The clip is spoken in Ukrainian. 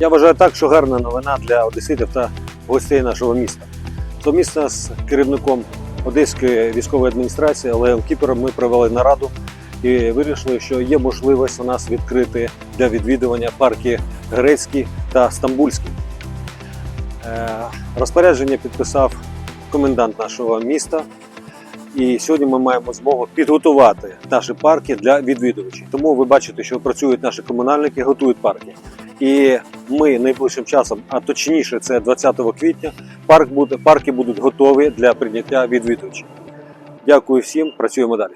Я вважаю так, що гарна новина для одеситів та гостей нашого міста. Совмісно з керівником Одеської військової адміністрації Олегом Кіпером ми провели нараду і вирішили, що є можливість у нас відкрити для відвідування парки Грецький та Стамбульський. Е, Розпорядження підписав комендант нашого міста. І сьогодні ми маємо змогу підготувати наші парки для відвідувачів. Тому ви бачите, що працюють наші комунальники, готують парки. І ми найближчим часом, а точніше, це 20 квітня, парк буде, парки будуть готові для прийняття відвідувачів. Дякую всім, працюємо далі.